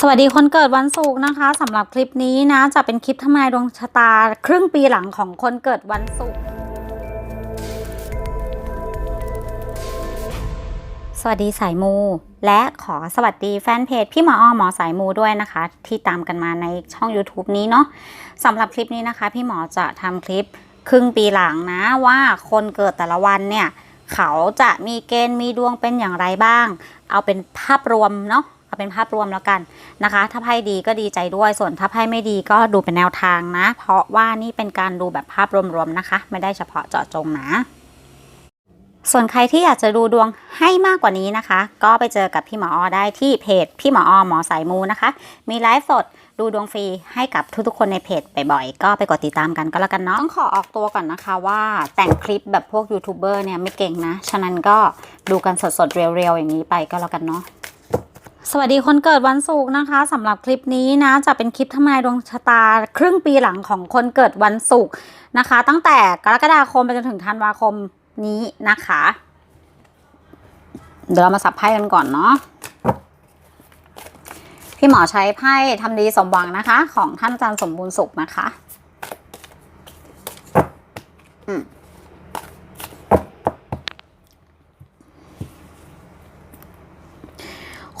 สวัสดีคนเกิดวันศุกร์นะคะสำหรับคลิปนี้นะ จะเป็นคลิปทำนายดวงชะตา ครึ่งปีหลังของคนเกิดวันศุกร์สวัสดีสายมู และขอสวัสดีแฟนเพจพี่หมออ้อหมอสายมูด้วยนะคะ ที่ตามกันมาในช่อง YouTube นี้เนาะสำหรับคลิปนี้นะคะ พี่หมอจะทำคลิปครึ่งปีหลังนะว่าคนเกิดแต่ละวันเนี่ย เขาจะมีเกณฑ์มีดวงเป็นอย่างไรบ้าง เอาเป็นภาพรวมเนาะ เอาเป็นภาพรวมแล้วกันนะคะ ถ้าไพ่ดีก็ดีใจด้วยส่วนถ้าไพ่ไม่ดีก็ดูเป็นแนวทางนะ เพราะว่านี่เป็นการดูแบบภาพรวมๆนะคะ ไม่ได้เฉพาะเจาะจงนะส่วนใครที่อยากจะดูดวงให้มากกว่านี้นะคะ ก็ไปเจอกับพี่หมออได้ที่เพจพี่หมออหมอสายมูนะคะ มีไลฟ์สดดูดวงฟรีให้กับทุกๆคนในเพจบ่อยๆ ก็ไปกดติดตามกันก็แล้วกันเนาะต้องขอออกตัวก่อนนะคะว่าแต่งคลิปแบบพวกยูทูบเบอร์เนี่ยไม่เก่งนะ ฉะนั้นก็ดูกันสดๆเรียวๆอย่างนี้ไปก็แล้วกันเนาะ สวัสดีคนเกิดวันศุกร์นะคะสำหรับคลิปนี้นะจะเป็นคลิปทำนายดวงชะตา ครึ่งปีหลังของคนเกิดวันศุกร์นะคะ ตั้งแต่กรกฎาคมไปจนถึงธันวาคมนี้นะคะ เดี๋ยวเรามาสับไพ่กันก่อนเนาะพี่หมอใช้ไพ่ทำดีสมหวังนะคะ ของท่านอาจารย์สมบูรณ์สุขนะคะ อืม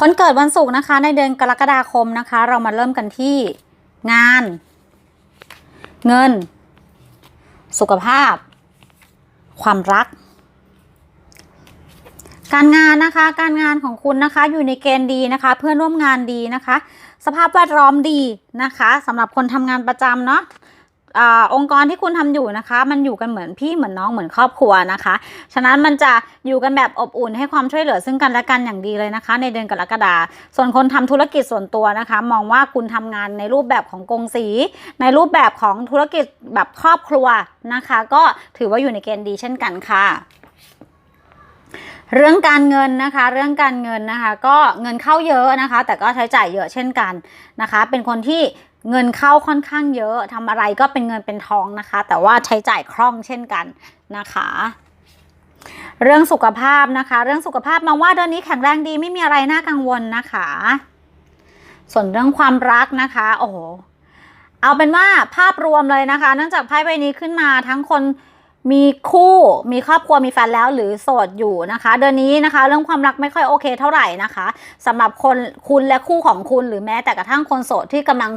คนเกิดวันศุกร์นะคะ ในเดือนกรกฎาคมนะคะ เรามาเริ่มกันที่งาน เงิน สุขภาพ ความรัก การงานนะคะ การงานของคุณนะคะ อยู่ในเกณฑ์ดีนะคะ เพื่อนร่วมงานดีนะคะ สภาพแวดล้อมดีนะคะสำหรับคนทำงานประจำเนาะ อองค์กรที่คุณทำอยู่นะคะ มันอยู่กันเหมือนพี่เหมือนน้องเหมือนครอบครัวนะคะ ฉะนั้นมันจะอยู่กันแบบอบอุ่นให้ความช่วยเหลือซึ่งกันและกันอย่างดีเลยนะคะ ในเดือนกรกฎาส่วนคนทำธุรกิจส่วนตัวนะคะ มองว่าคุณทำงานในรูปแบบของกงสี ในรูปแบบของธุรกิจแบบครอบครัวนะคะ ก็ถือว่าอยู่ในเกณฑ์ดีเช่นกันค่ะเรื่องการเงินนะคะ เรื่องการเงินนะคะ ก็เงินเข้าเยอะนะคะ แต่ก็ใช้จ่ายเยอะเช่นกันนะคะ เป็นคนที่ เงินเข้าค่อนข้างเยอะทำอะไรก็เป็นเงินเป็นทองนะคะ แต่ว่าใช้จ่ายคล่องเช่นกันนะคะ เรื่องสุขภาพนะคะ เรื่องสุขภาพมองว่าเดือนนี้แข็งแรงดีไม่มีอะไรน่ากังวลนะคะ ส่วนเรื่องความรักนะคะโอ้โหเอาเป็นว่าภาพรวมเลยนะคะ เนื่องจากไพ่ใบนี้ขึ้นมาทั้งคนมีคู่มีครอบครัวมีแฟนแล้วหรือโสดอยู่นะคะ เดือนนี้นะคะ เรื่องความรักไม่ค่อยโอเคเท่าไหร่นะคะสำหรับคนคุณและคู่ของคุณหรือแม้แต่กระทั่งคนโสดที่กำลัง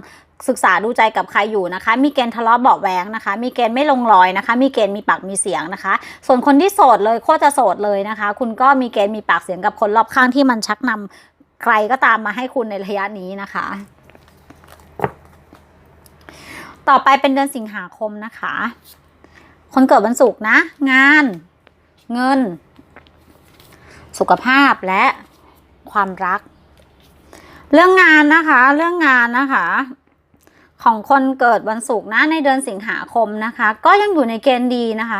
ศึกษาดูใจกับใครอยู่นะคะ มีเกณฑ์ทะเลาะเบาะแวงนะคะ มีเกณฑ์ไม่ลงรอยนะคะ มีเกณฑ์มีปากมีเสียงนะคะ ส่วนคนที่โสดเลยโคตรจะโสดเลยนะคะ คุณก็มีเกณฑ์มีปากเสียงกับคนรอบข้างที่มันชักนำใครก็ตามมาให้คุณในระยะนี้นะคะ ต่อไปเป็นเดือนสิงหาคมนะคะ คนเกิดวันศุกร์นะ งาน เงิน สุขภาพและความรัก เรื่องงานนะคะ เรื่องงานนะคะ ของคนเกิดวันศุกร์นะในเดือนสิงหาคมนะคะ ก็ยังอยู่ในเกณฑ์ดีนะคะ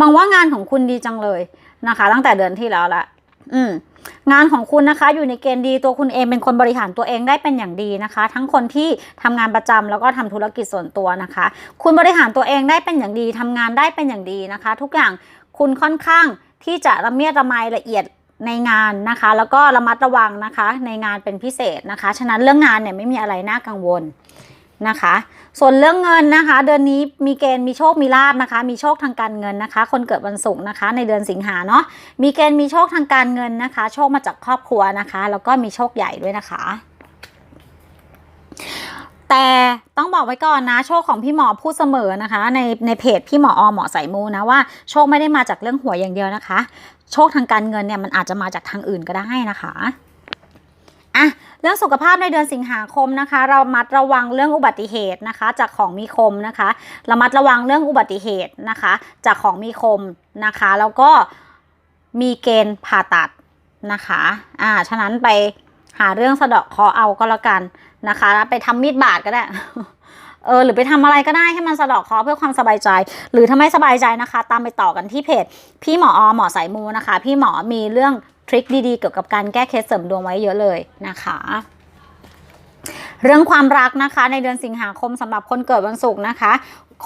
มองว่างานของคุณดีจังเลยนะคะ ตั้งแต่เดือนที่แล้วละอืมงานของคุณนะคะอยู่ในเกณฑ์ดีตัวคุณเองเป็นคนบริหารตัวเองได้เป็นอย่างดีนะคะ ทั้งคนที่ทำงานประจำแล้วก็ทำธุรกิจส่วนตัวนะคะ คุณบริหารตัวเองได้เป็นอย่างดีทำงานได้เป็นอย่างดีนะคะ ทุกอย่างคุณค่อนข้างที่จะระเมียดระไมละเอียดในงานนะคะ แล้วก็ระมัดระวังนะคะ ในงานเป็นพิเศษนะคะ ฉะนั้นเรื่องงานเนี่ยไม่มีอะไรน่ากังวล นะคะ ส่วนเรื่องเงินนะคะ เดือนนี้มีเกณฑ์มีโชคมีลาบนะคะ มีโชคทางการเงินนะคะ คนเกิดวันศุกร์นะคะ ในเดือนสิงหาเนาะมีเกณฑ์มีโชคทางการเงินนะคะ โชคมาจากครอบครัวนะคะ แล้วก็มีโชคใหญ่ด้วยนะคะแต่ต้องบอกไว้ก่อนนะโชคของพี่หมอพูดเสมอนะคะ ในในเพจพี่หมออหมอสายมูนะว่าโชคไม่ได้มาจากเรื่องหวยอย่างเดียวนะคะ โชคทางการเงินเนี่ยมันอาจจะมาจากทางอื่นก็ได้นะคะ อะเรื่องสุขภาพในเดือนสิงหาคมนะคะ เรามัดระวังเรื่องอุบัติเหตุนะคะ จากของมีคมนะคะเระมัดระวังเรื่องอุบัติเหตุนะคะ จากของมีคมนะคะ แล้วก็มีเกณฑ์ผ่าตัดนะคะอ่าฉะนั้นไปหาเรื่องสะเดาะคราะห์เอาก็แล้วกันนะคะไปทำมีดบาดก็ได้เออหรือไปทำอะไรก็ได้ให้มันสะเดาะคราะห์เพื่อความสบายใจ หรือถ้าไม่สบายใจนะคะ ตามไปต่อกันที่เพจ พี่หมออหมอสายมูนะคะ พี่หมอมีเรื่อง ทริคดีๆเกี่ยวกับการแก้เคสเสริมดวงไว้เยอะเลยนะคะ เรื่องความรักนะคะ ในเดือนสิงหาคมสำหรับคนเกิดวันศุกร์นะคะ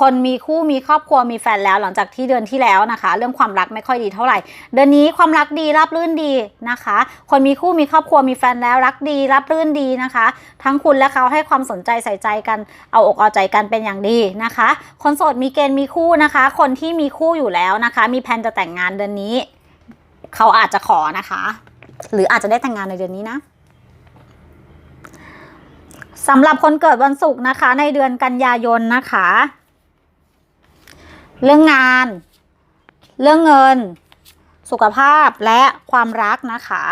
คนมีคู่มีครอบครัวมีแฟนแล้วหลังจากที่เดือนที่แล้วนะคะ เรื่องความรักไม่ค่อยดีเท่าไหร่ เดือนนี้ความรักดีราบรื่นดีนะคะ คนมีคู่มีครอบครัวมีแฟนแล้วรักดีรับรื่นดีนะคะ ทั้งคุณและเขาให้ความสนใจใส่ใจกันเอาอกเอาใจกันเป็นอย่างดีนะคะ คนโสดมีเกณฑ์มีคู่นะคะ คนที่มีคู่อยู่แล้วนะคะ มีแผนจะแต่งงานเดือนนี้ เขาอาจจะขอนะคะ หรืออาจจะได้แต่งงานในเดือนนี้นะสำหรับคนเกิดวันศุกร์นะคะ ในเดือนกันยายนนะคะ เรื่องงาน เรื่องเงิน สุขภาพและความรักนะคะ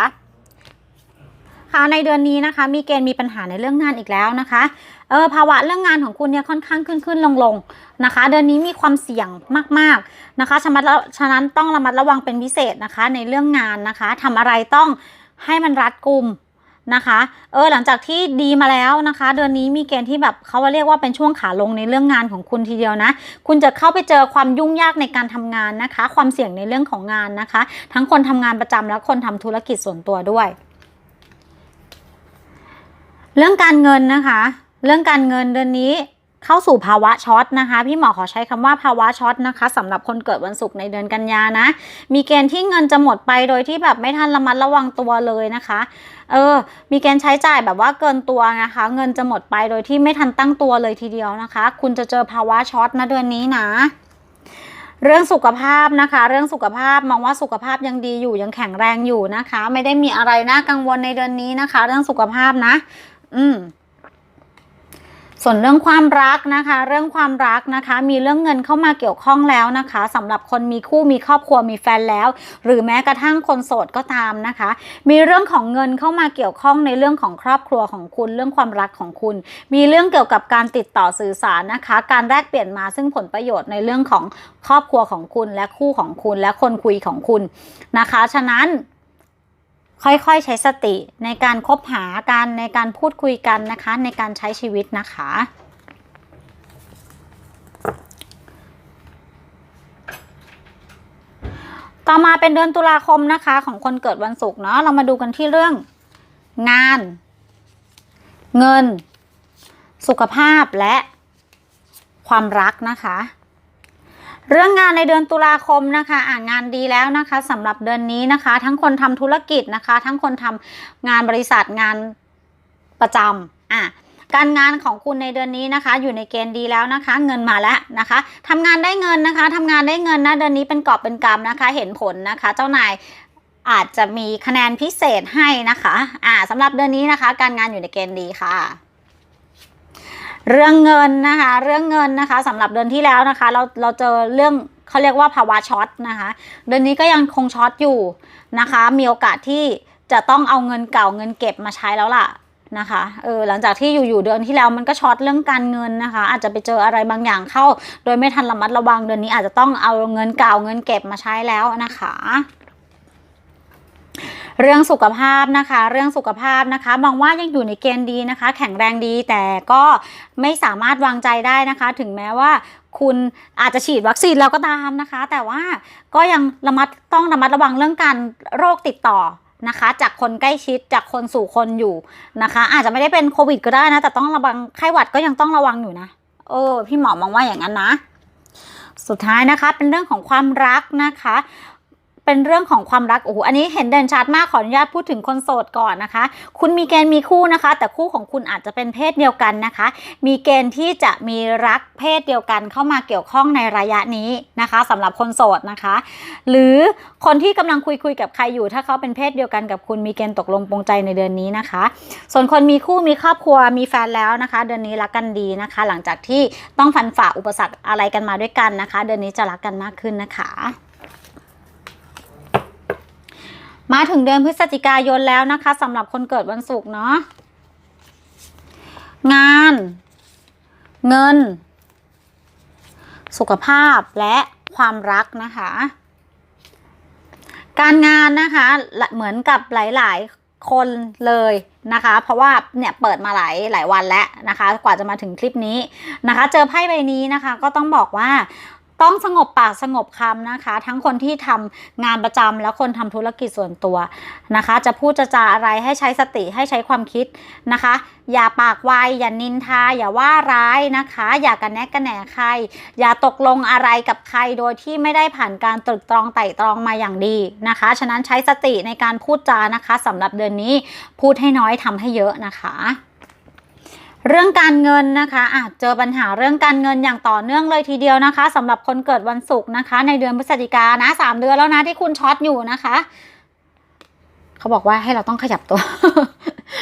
คะในเดือนนี้นะคะ มีเกณฑ์มีปัญหาในเรื่องงานอีกแล้วนะคะเออภาวะเรื่องงานของคุณเนี่ยค่อนข้างขึ้นขึ้นลงลงนะคะ เดือนนี้มีความเสี่ยงมากๆนะคะฉะนั้นฉะนั้นต้องระมัดระวังเป็นพิเศษนะคะ ในเรื่องงานนะคะทำอะไรต้องให้มันรัดกุมนะคะเออหลังจากที่ดีมาแล้วนะคะ เดือนนี้มีเกณฑ์ที่แบบเขาเรียกว่าเป็นช่วงขาลงในเรื่องงานของคุณทีเดียวนะ คุณจะเข้าไปเจอความยุ่งยากในการทำงานนะคะ ความเสี่ยงในเรื่องของงานนะคะ ทั้งคนทำงานประจำและคนทำธุรกิจส่วนตัวด้วย เรื่องการเงินนะคะ เรื่องการเงินเดือนนี้เข้าสู่ภาวะช็อตนะคะ พี่หมอขอใช้คำว่าภาวะช็อตนะคะสำหรับคนเกิดวันศุกร์ในเดือนกันยานะ มีเกณฑ์ที่เงินจะหมดไปโดยที่แบบไม่ทันระมัดระวังตัวเลยนะคะเออมีเกณฑ์ใช้จ่ายแบบว่าเกินตัวนะคะ เงินจะหมดไปโดยที่ไม่ทันตั้งตัวเลยทีเดียวนะคะ คุณจะเจอภาวะช็อตนะเดือนนี้นะเรื่องสุขภาพนะคะ เรื่องสุขภาพมองว่าสุขภาพยังดีอยู่ยังแข็งแรงอยู่นะคะ ไม่ได้มีอะไรน่ากังวลในเดือนนี้นะคะ เรื่องสุขภาพนะ อืมส่วนเรื่องความรักนะคะ เรื่องความรักนะคะ มีเรื่องเงินเข้ามาเกี่ยวข้องแล้วนะคะสำหรับคนมีคู่มีครอบครัวมีแฟนแล้ว หรือแม้กระทั่งคนโสดก็ตามนะคะ มีเรื่องของเงินเข้ามาเกี่ยวข้องในเรื่องของครอบครัวของคุณ เรื่องความรักของคุณ มีเรื่องเกี่ยวกับการติดต่อสื่อสารนะคะ การแลกเปลี่ยนมาซึ่งผลประโยชน์ในเรื่องของครอบครัวของคุณ และคู่ของคุณ และคนคุยของคุณนะคะ ฉะนั้น ค่อยๆใช้สติในการคบหากันในการพูดคุยกันนะคะ ในการใช้ชีวิตนะคะ ต่อมาเป็นเดือนตุลาคมนะคะ ของคนเกิดวันศุกร์เนาะเรามาดูกันที่เรื่องงาน เงิน สุขภาพและความรักนะคะ เรื่องงานในเดือนตุลาคมนะคะอ่านงานดีแล้วนะคะสำหรับเดือนนี้นะคะ ทั้งคนทำธุรกิจนะคะ ทั้งคนทำงานบริษัทงานประจำอะการงานของคุณในเดือนนี้นะคะ อยู่ในเกณฑ์ดีแล้วนะคะ เงินมาแล้วนะคะทำงานได้เงินนะคะทำงานได้เงินนะเดือนนี้เป็นกอบเป็นกำนะคะ เห็นผลนะคะ เจ้านายอาจจะมีคะแนนพิเศษให้นะคะอ่าสำหรับเดือนนี้นะคะ การงานอยู่ในเกณฑ์ดีค่ะ เรื่องเงินนะคะ เรื่องเงินนะคะสำหรับเดือนที่แล้วนะคะ เราเราเจอเรื่องเขาเรียกว่าภาวะช็อตนะคะ เดือนนี้ก็ยังคงช็อตอยู่นะคะ มีโอกาสที่จะต้องเอาเงินเก่าเงินเก็บมาใช้แล้วล่ะนะคะเออหลังจากที่อยู่ๆเดือนที่แล้วมันก็ช็อตเรื่องการเงินนะคะ อาจจะไปเจออะไรบางอย่างเข้า โดยไม่ทันระมัดระวังเดือนนี้อาจจะต้องเอาเงินเก่าเงินเก็บมาใช้แล้วนะคะ เรื่องสุขภาพนะคะ เรื่องสุขภาพนะคะ มองว่ายังอยู่ในเกณฑ์ดีนะคะ แข็งแรงดีแต่ก็ไม่สามารถวางใจได้นะคะ ถึงแม้ว่าคุณอาจจะฉีดวัคซีนแล้วก็ตามนะคะ แต่ว่าก็ยังระมัดต้องระมัดระวังเรื่องการโรคติดต่อนะคะ จากคนใกล้ชิดจากคนสู่คนอยู่นะคะ อาจจะไม่ได้เป็นโควิดก็ได้นะ แต่ต้องระวังไข้หวัดก็ยังต้องระวังอยู่นะเออพี่หมอมองว่าอย่างนั้นนะ สุดท้ายนะคะเป็นเรื่องของความรักนะคะ เป็นเรื่องของความรักโอ้โหอันนี้เห็นเด่นชัดมากขออนุญาตพูดถึงคนโสดก่อนนะคะ คุณมีเกณฑ์มีคู่นะคะ แต่คู่ของคุณอาจจะเป็นเพศเดียวกันนะคะ มีเกณฑ์ที่จะมีรักเพศเดียวกันเข้ามาเกี่ยวข้องในระยะนี้นะคะสำหรับคนโสดนะคะ หรือคนที่กำลังคุยคุยกับใครอยู่ ถ้าเขาเป็นเพศเดียวกันกับคุณมีเกณฑ์ตกลงปรงใจในเดือนนี้นะคะ ส่วนคนมีคู่มีครอบครัวมีแฟนแล้วนะคะ เดือนนี้รักกันดีนะคะ หลังจากที่ต้องฟันฝ่าอุปสรรคอะไรกันมาด้วยกันนะคะ เดือนนี้จะรักกันมากขึ้นนะคะ มาถึงเดือนพฤศจิกายนแล้วนะคะสำหรับคนเกิดวันศุกร์เนาะงาน เงิน สุขภาพและความรักนะคะ การงานนะคะเหมือนกับหลาย ๆ คนเลยนะคะ เพราะว่าเนี่ยเปิดมาหลายหลายวันแล้วนะคะ กว่าจะมาถึงคลิปนี้นะคะ เจอไพ่ใบนี้นะคะ ก็ต้องบอกว่า ต้องสงบปากสงบคำนะคะ ทั้งคนที่ทำงานประจำและคนทำธุรกิจส่วนตัวนะคะ จะพูดจะจาอะไรให้ใช้สติให้ใช้ความคิดนะคะ อย่าปากไวอย่านินทาอย่าว่าร้ายนะคะ อย่ากันแนกกันแหนใคร อย่าตกลงอะไรกับใครโดยที่ไม่ได้ผ่านการตรึกตรองไต่ตรองมาอย่างดีนะคะ ฉะนั้นใช้สติในการพูดจานะคะสำหรับเดือนนี้พูดให้น้อยทำให้เยอะนะคะ เรื่องการเงินนะคะอะเจอปัญหาเรื่องการเงินอย่างต่อเนื่องเลยทีเดียวนะคะสำหรับคนเกิดวันศุกร์นะคะ ในเดือนพฤศจิกายนะสามเดือนแล้วนะที่คุณช็อตอยู่นะคะ เขาบอกว่าให้เราต้องขยับตัว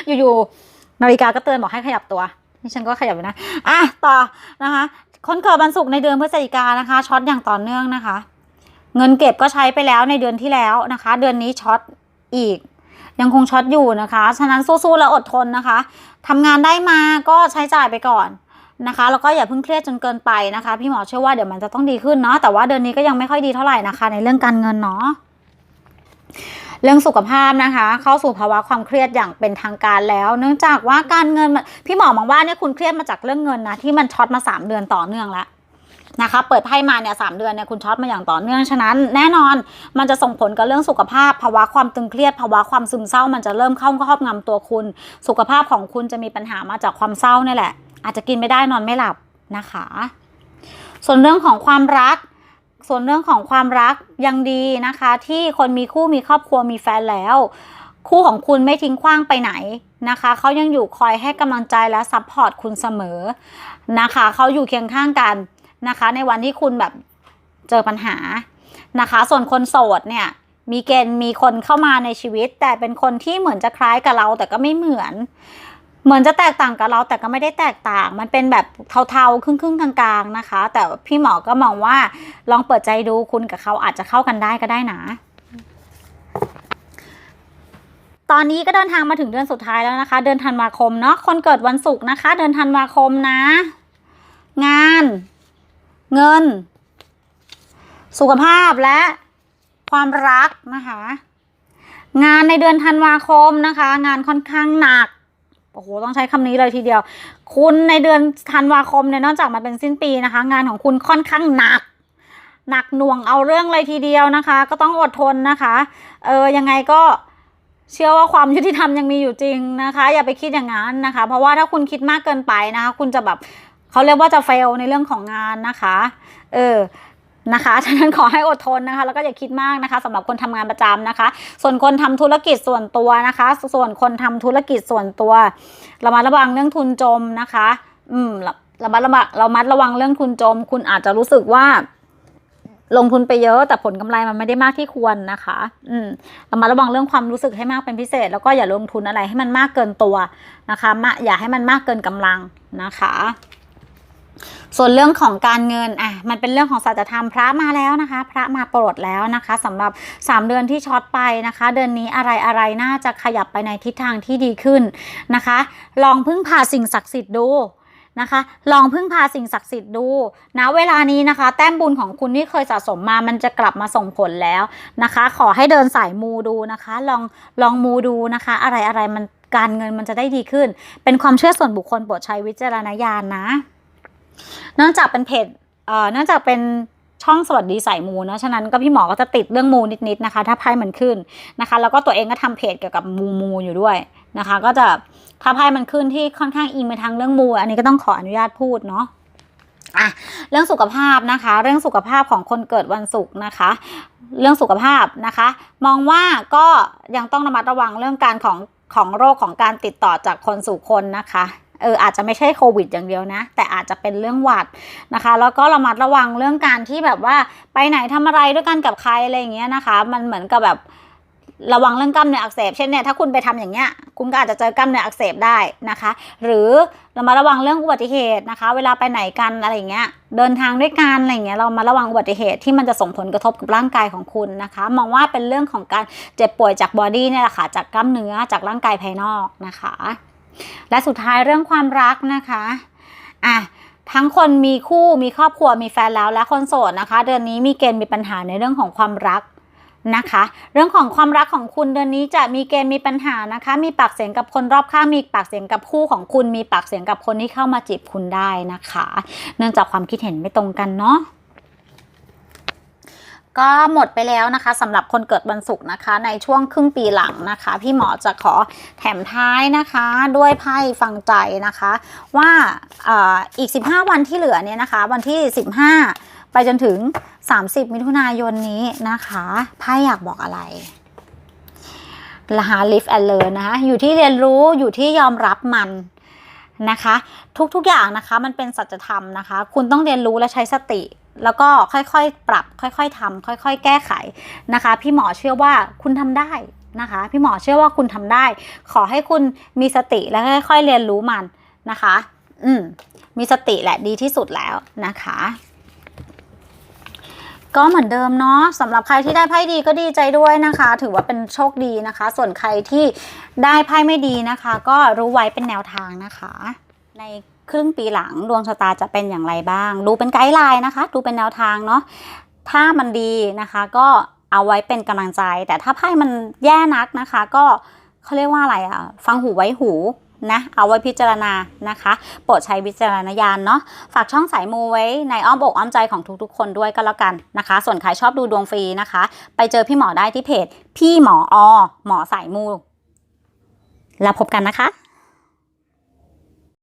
อยู่ๆนาฬิกาก็เตือนบอกให้ขยับตัวนี่ฉันก็ขยับอยู่นะอะต่อนะคะ คนเกิดวันศุกร์ในเดือนพฤศจิกานนะคะช็อตอย่างต่อเนื่องนะคะ เงินเก็บก็ใช้ไปแล้วในเดือนที่แล้วนะคะ เดือนนี้ช็อตอีกยังคงช็อตอยู่นะคะ ฉะนั้นสู้ๆ และอดทนนะคะทำงานได้มาก็ใช้จ่ายไปก่อนนะคะ แล้วก็อย่าเพิ่งเครียดจนเกินไปนะคะ พี่หมอเชื่อว่าเดี๋ยวมันจะต้องดีขึ้นเนาะแต่ว่าเดือนนี้ก็ยังไม่ค่อยดีเท่าไหร่นะคะ ในเรื่องการเงินเนาะเรื่องสุขภาพนะคะ เข้าสู่ภาวะความเครียดอย่างเป็นทางการแล้ว เนื่องจากว่าการเงินพี่หมอมองว่าเนี่ยคุณเครียดมาจากเรื่องเงินนะที่มันช็อตมาสามเดือนต่อเนื่องแล้ว นะคะเปิดไพ่มาเนี่ยสามเดือนเนี่ยคุณช็อตมาอย่างต่อเนื่องฉะนั้นแน่นอนมันจะส่งผลกับเรื่องสุขภาพภาวะความตึงเครียดภาวะความซึมเศร้า มันจะเริ่มเข้าครอบงำตัวคุณ สุขภาพของคุณจะมีปัญหามาจากความเศร้านี่แหละ อาจจะกินไม่ได้นอนไม่หลับนะคะ ส่วนเรื่องของความรัก ส่วนเรื่องของความรักยังดีนะคะ ที่คนมีคู่มีครอบครัวมีแฟนแล้ว คู่ของคุณไม่ทิ้งขว้างไปไหนนะคะเขายังอยู่คอยให้กำลังใจและซัพพอร์ตคุณเสมอนะคะเขาอยู่เคียงข้างกัน นะคะ ในวันที่คุณแบบเจอปัญหานะคะ ส่วนคนโสดเนี่ยมีเกณฑ์มีคนเข้ามาในชีวิต แต่เป็นคนที่เหมือนจะคล้ายกับเราแต่ก็ไม่เหมือน เหมือนจะแตกต่างกับเราแต่ก็ไม่ได้แตกต่าง มันเป็นแบบเทาๆครึ่งๆกลางๆนะคะ แต่พี่หมอก็มองว่าลองเปิดใจดูคุณกับเขาอาจจะเข้ากันได้ก็ได้นะตอนนี้ก็เดินทางมาถึงเดือนสุดท้ายแล้วนะคะ เดือนธันวาคมเนาะคนเกิดวันศุกร์นะคะ เดือนธันวาคมนะ งาน เงิน สุขภาพและความรักนะคะ งานในเดือนธันวาคมนะคะ งานค่อนข้างหนักโอ้โหต้องใช้คำนี้เลยทีเดียว คุณในเดือนธันวาคมเนี่ยนอกจากมันเป็นสิ้นปีนะคะ งานของคุณค่อนข้างหนัก หนักหน่วงเอาเรื่องเลยทีเดียวนะคะ ก็ต้องอดทนนะคะเออยังไงก็เชื่อว่าความยุติธรรมยังมีอยู่จริงนะคะ อย่าไปคิดอย่างนั้นนะคะ เพราะว่าถ้าคุณคิดมากเกินไปนะคะ คุณจะแบบ เขาเรียกว่าจะเฟลในเรื่องของงานนะคะ เออนะคะฉะนั้นขอให้อดทนนะคะ แล้วก็อย่าคิดมากนะคะสำหรับคนทำงานประจำนะคะ ส่วนคนทำธุรกิจส่วนตัวนะคะ ส่วนคนทำธุรกิจส่วนตัวระมัดระวังเรื่องทุนจมนะคะ อืมระระมัดระวังเรามัดระวังเรื่องทุนจม คุณอาจจะรู้สึกว่า ลงทุนไปเยอะ แต่ผลกำไรมันไม่ได้มากที่ควรนะคะ อืมระมัดระวังเรื่องความรู้สึกให้มากเป็นพิเศษ แล้วก็อย่าลงทุนอะไรให้มันมากเกินตัวนะคะอย่าให้มันมากเกินกำลังนะคะ ส่วนเรื่องของการเงินอะมันเป็นเรื่องของสัจธรรมพระมาแล้วนะคะ พระมาโปรดแล้วนะคะสำหรับ 3 เดือนที่ช็อตไปนะคะ เดือนนี้อะไรอะไรน่าจะขยับไปในทิศทางที่ดีขึ้นนะคะ ลองพึ่งพาสิ่งศักดิ์สิทธิ์ดูนะคะลองพึ่งพาสิ่งศักดิ์สิทธิ์ดูนะเวลานี้นะคะ แต้มบุญของคุณที่เคยสะสมมามันจะกลับมาส่งผลแล้วนะคะ ขอให้เดินสายมูดูนะคะ ลองลองมูดูนะคะ อะไรอะไรมันการเงินมันจะได้ดีขึ้น เป็นความเชื่อส่วนบุคคลโปรดใช้วิจารณญาณนะ เนื่องจากเป็นเพจเอ่อเนื่องจากเป็นช่องสวัสดีสายมูนะฉะนั้นก็พี่หมอก็จะติดเรื่องมูนิดๆนะคะ ถ้าไพ่มันขึ้นนะคะ แล้วก็ตัวเองก็ทำเพจเกี่ยวกับมูมูอยู่ด้วยนะคะ ก็จะถ้าไพ่มันขึ้นที่ค่อนข้างอิงไปทางเรื่องมู อันนี้ก็ต้องขออนุญาตพูดเนาะอะเรื่องสุขภาพนะคะ เรื่องสุขภาพของคนเกิดวันศุกร์นะคะ เรื่องสุขภาพนะคะ มองว่าก็ยังต้องระมัดระวังเรื่องการของของโรคของการติดต่อจากคนสู่คนนะคะ เอออาจจะไม่ใช่โควิดอย่างเดียวนะ แต่อาจจะเป็นเรื่องหวัดนะคะ แล้วก็ระมัดระวังเรื่องการที่แบบว่าไปไหนทำอะไรด้วยกันกับใครอะไรอย่างเงี้ยนะคะ มันเหมือนกับแบบระวังเรื่องกล้ามเนื้ออักเสบเช่นเนี่ยถ้าคุณไปทำอย่างเงี้ยคุณก็อาจจะเจอกล้ามเนื้ออักเสบได้นะคะ หรือเรามาระวังเรื่องอุบัติเหตุนะคะ เวลาไปไหนกันอะไรอย่างเงี้ยเดินทางด้วยกันอะไรอย่างเงี้ยเรามาระวังอุบัติเหตุที่มันจะส่งผลกระทบกับร่างกายของคุณนะคะ มองว่าเป็นเรื่องของการเจ็บป่วยจากบอดี้เนี่ยแหละค่ะจากกล้ามเนื้อจากร่างกายภายนอกนะคะ และสุดท้ายเรื่องความรักนะคะอะทั้งคนมีคู่มีครอบครัวมีแฟนแล้วและคนโสดนะคะ เดือนนี้มีเกณฑ์มีปัญหาในเรื่องของความรักนะคะ เรื่องของความรักของคุณเดือนนี้จะมีเกณฑ์มีปัญหานะคะ มีปากเสียงกับคนรอบข้างมีปากเสียงกับคู่ของคุณ มีปากเสียงกับคนที่เข้ามาจีบคุณได้นะคะ เนื่องจากความคิดเห็นไม่ตรงกันเนาะ ก็หมดไปแล้วนะคะสำหรับคนเกิดวันศุกร์นะคะ ในช่วงครึ่งปีหลังนะคะ พี่หมอจะขอแถมท้ายนะคะด้วยไพ่ฟังใจนะคะ ว่าออีก 15 วันที่เหลือเนี่ยนะคะ วันที่ 15 ไปจนถึง 30 มิถุนายนนี้นะคะไพ่อยากบอกอะไรรหัส live and learn นะคะอยู่ที่เรียนรู้อยู่ที่ยอมรับมันนะคะ ทุกๆอย่างนะคะมันเป็นสัจธรรมนะคะ คุณต้องเรียนรู้และใช้สติ แล้วก็ค่อยๆ ปรับ ค่อยๆทำค่อย ๆ แก้ไขนะคะ พี่หมอเชื่อว่าคุณทำได้นะคะ พี่หมอเชื่อว่าคุณทำได้ ขอให้คุณมีสติและค่อย ๆ เรียนรู้มันนะคะ อืมมีสติแหละดีที่สุดแล้วนะคะ ก็เหมือนเดิมเนาะสำหรับใครที่ได้ไพ่ดีก็ดีใจด้วยนะคะ ถือว่าเป็นโชคดีนะคะ ส่วนใครที่ได้ไพ่ไม่ดีนะคะ ก็รู้ไว้เป็นแนวทางนะคะ ใน ครึ่งปีหลังดวงชะตาจะเป็นอย่างไรบ้าง ดูเป็นไกด์ไลน์นะคะ ดูเป็นแนวทางเนาะถ้ามันดีนะคะก็เอาไว้เป็นกำลังใจ แต่ถ้าไพ่มันแย่นักนะคะ ก็เขาเรียกว่าอะไรอะฟังหูไว้หูนะเอาไว้พิจารณานะคะ โปรดใช้วิจารณญาณเนาะฝากช่องสายมูไว้ในอ้อมอกอ้อมใจของทุกๆ คนด้วยก็แล้วกันนะคะ ส่วนใครชอบดูดวงฟรีนะคะ ไปเจอพี่หมอได้ที่เพจ พี่หมออหมอสายมู แล้วพบกันนะคะ